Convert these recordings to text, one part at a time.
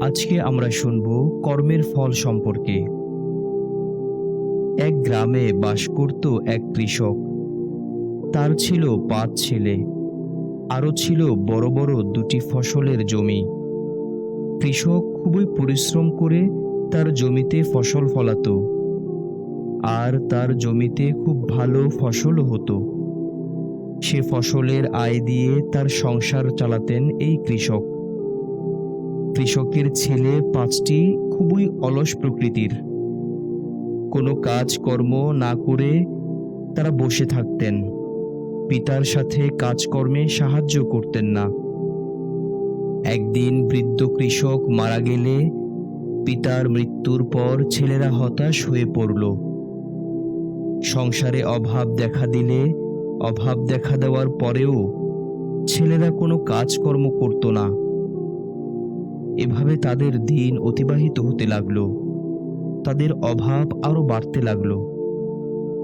আজকে আমরা শুনব কর্মের ফল সম্পর্কে। এক গ্রামে বাস করত এক কৃষক। তার ছিল পাঁচ ছেলে। আরও ছিল বড় বড় দুটি ফসলের জমি। কৃষক খুবই পরিশ্রম করে তার জমিতে ফসল ফলাতো। আর তার জমিতে খুব ভালো ফসলও হতো। সে ফসলের আয় দিয়ে তার সংসার চালাতেন এই কৃষক। কৃষকের ছেলে পাঁচটি খুবই অলস প্রকৃতির। কোনো কাজকর্ম না করে তারা বসে থাকতেন। পিতার সাথে কাজকর্মে সাহায্য করতেন না। একদিন বৃদ্ধ কৃষক মারা গেলে পিতার মৃত্যুর পর ছেলেরা হতাশ হয়ে পড়ল। সংসারে অভাব দেখা দিলে, অভাব দেখা দেওয়ার পরেও ছেলেরা কোনো কাজকর্ম করত না। এভাবে তাদের দিন অতিবাহিত হতে লাগল। তাদের অভাব আরও বাড়তে লাগল।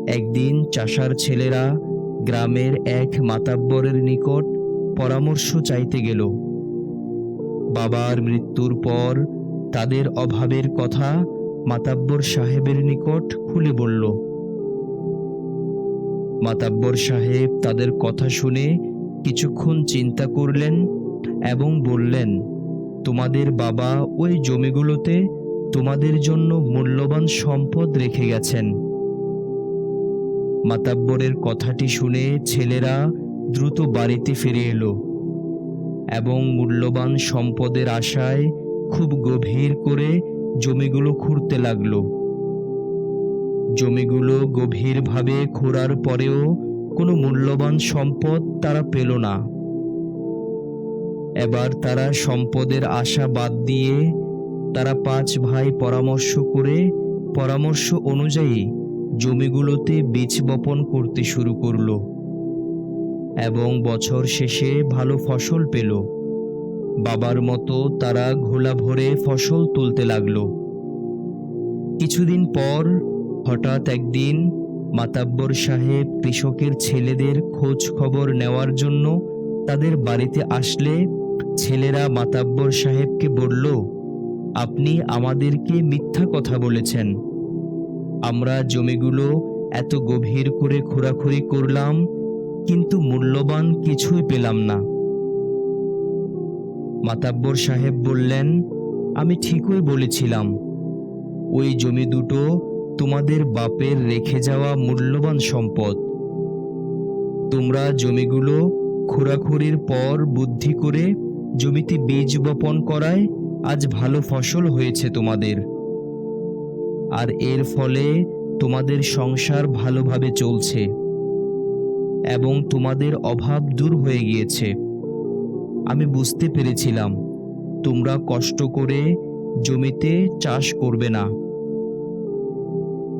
একদিন চাষার ছেলেরা গ্রামের এক মাতাব্বরের নিকট পরামর্শ চাইতে গেল। বাবার মৃত্যুর পর তাদের অভাবের কথা মাতাব্বর সাহেবের নিকট খুলে বলল। মাতাব্বর সাহেব তাদের কথা শুনে কিছুক্ষণ চিন্তা করলেন এবং বললেন তোমাদের বাবা ওই জমিগুলোতে তোমাদের জন্য মূল্যবান সম্পদ রেখে গেছেন। মাতাব্বরের কথাটি শুনে ছেলেরা দ্রুত বাড়িতে ফিরে এলো এবং মূল্যবান সম্পদের আশায় খুব গভীর করে জমিগুলো খুঁড়তে লাগল। জমিগুলো গভীরভাবে খোঁড়ার পরেও কোনো মূল্যবান সম্পদ তারা পেল না। এবার তারা সম্পদের আশা বাদ দিয়ে তারা পাঁচ ভাই পরামর্শ করে, পরামর্শ অনুযায়ী জমিগুলোতে বীজ বপন করতে শুরু করল এবং বছর শেষে ভালো ফসল পেল। বাবার মতো তারা ঘোলা ভরে ফসল তুলতে লাগল। কিছুদিন পর হঠাৎ একদিন মাতাব্বর সাহেব কৃষকের ছেলেদের খোঁজ খবর নেওয়ার জন্য তাদের বাড়িতে আসলে ছেলেরা মাতাব্বর সাহেবকে বলল, আপনি আমাদেরকে মিথ্যা কথা বলেছেন। আমরা জমিগুলো এত গভীর করে খোরাখুরি করলাম, কিন্তু মূল্যবান কিছুই পেলাম না। মাতাব্বর সাহেব বললেন, আমি ঠিকই বলেছিলাম। ওই জমি দুটো তোমাদের বাপের রেখে যাওয়া মূল্যবান সম্পদ। তোমরা জমিগুলো খোরাখুরির পর বুদ্ধি করে জমিতে বীজ বপন করায় আজ ভালো ফসল হয়েছে তোমাদের। আর এর ফলে তোমাদের সংসার ভালোভাবে চলছে এবং তোমাদের অভাব দূর হয়ে গিয়েছে। আমি বুঝতে পেরেছিলাম, তোমরা কষ্ট করে জমিতে চাষ করবে না।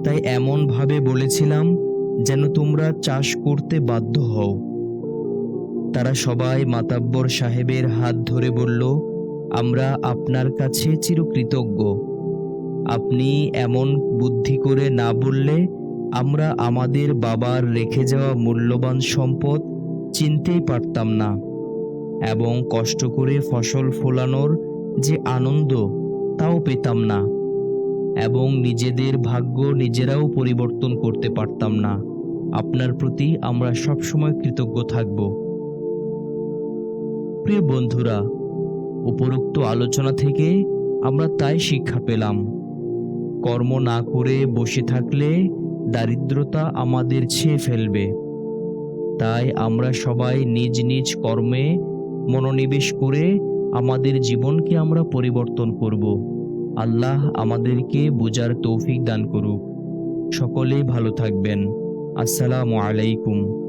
তাই এমনভাবে বলেছিলাম, যেন তোমরা চাষ করতে বাধ্য হও। তারা সবাই মাতাব্বর সাহেবের হাত ধরে বলল, আমরা আপনার কাছে চিরকৃতজ্ঞ। আপনি এমন বুদ্ধি করে না বললে আমরা আমাদের বাবার রেখে যাওয়া মূল্যবান সম্পদ চিনতেই পারতাম না এবং কষ্ট করে ফসল ফলানোর যে আনন্দ তাও পেতাম না এবং নিজেদের ভাগ্য নিজেরাও পরিবর্তন করতে পারতাম না। আপনার প্রতি আমরা সবসময় কৃতজ্ঞ থাকব। প্রিয় বন্ধুরা, উপরোক্ত আলোচনা থেকে আমরা তাই শিক্ষা পেলাম। কর্ম না করে বসে থাকলে দারিদ্রতা আমাদের ছেয়ে ফেলবে। তাই আমরা সবাই নিজ নিজ কর্মে মনোনিবেশ করে আমাদের জীবনকে আমরা পরিবর্তন করব। আল্লাহ আমাদেরকে বোঝার তৌফিক দান করুক। সকলেই ভালো থাকবেন। আসসালামু আলাইকুম।